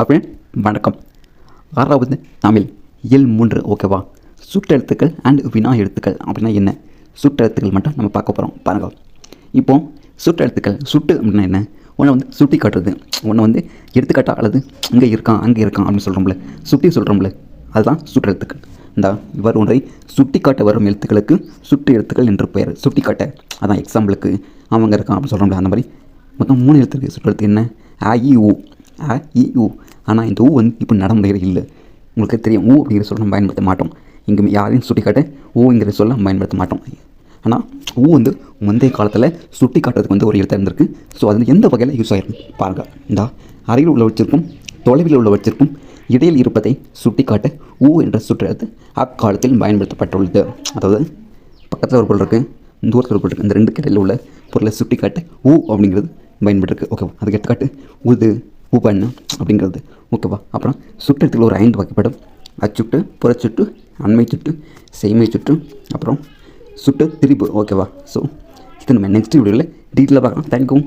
அப்படின்னு வணக்கம். ஆறாவது தமிழ். இயல் மூன்று ஓகேவா சுட்டெழுத்துக்கள் அண்ட் வினா எழுத்துக்கள் அப்படின்னா என்ன? சுட்டெழுத்துக்கள் மட்டும் நம்ம பார்க்க போகிறோம் பாருங்கள் இப்போ சுட்டெழுத்துக்கள் சுட்டு அப்படின்னா என்ன? ஒன்று வந்து சுட்டி காட்டுறது. ஒன்று வந்து எடுத்துக்காட்டா அல்லது இங்கே இருக்கான் அங்கே இருக்கான் அப்படின்னு சொல்கிறோம்ல சுட்டி சொல்கிறோம்ல அதுதான் சுட்டெழுத்துக்கள் இந்த இவர் ஒன்றை சுட்டி காட்ட வரும் எழுத்துக்களுக்கு சுட்டு எழுத்துக்கள் என்று பெயர். சுட்டி காட்ட. அதான் எக்ஸாம்பிளுக்கு அவங்க இருக்கான் அப்படின்னு சொல்கிறோம்ல அந்த மாதிரி. மொத்தம் மூணு எழுத்துக்கு இருக்குது சுட்டெழுத்து என்ன? அ ஊ அ இ ஊ ஆனால் இந்த ஊ வந்து இப்போ நடைமுறையில் இல்லை. உங்களுக்கு தெரியும் ஊ அப்படிங்கிற சொல்ல நம்ம பயன்படுத்த மாட்டோம். இங்கே யாரையும் சுட்டி காட்ட ஊங்கிற சொல்ல நம்ம பயன்படுத்த மாட்டோம். ஆனால் ஊ வந்து முந்தைய காலத்தில் சுட்டி காட்டுறதுக்கு வந்து ஒரு எழுத்து இருந்திருக்கு. ஸோ அது எந்த வகையில் யூஸ் ஆகிருக்கும் பாருங்கள் இந்த அருகில் உள்ள வச்சிருக்கும் தொலைவில் உள்ள வச்சிருக்கும் இடையில் இருப்பதை சுட்டி காட்ட ஊ என்ற சுற்றெழுத்து அக்காலத்தில் பயன்படுத்தப்பட்டுள்ளது. அதாவது பக்கத்தில் ஒரு பொருள் இருக்குது தூரத்தில் ஒரு பொருள் இருக்குது இந்த ரெண்டு கடையில் உள்ள பொருளை சுட்டி காட்ட ஊ அப்படிங்கிறது பயன்பட்டுருக்கு. ஓகே அதுக்கு எடுத்துக்காட்டு உது. உபன்னு அப்படிங்கிறது. ஓகேவா அப்புறம் சுற்றத்தில் ஒரு ஐந்து வகைப்படும். அச்சுட்டு புறச்சுட்டு அண்மை சுட்டு செய்மை சுட்டு அப்புறம் சுட்டு திரிபு. ஓகேவா ஸோ இது நம்ம நெக்ஸ்ட் வீடியோவில் டீட்டெயிலாக பார்க்கலாம். தேங்க்யூ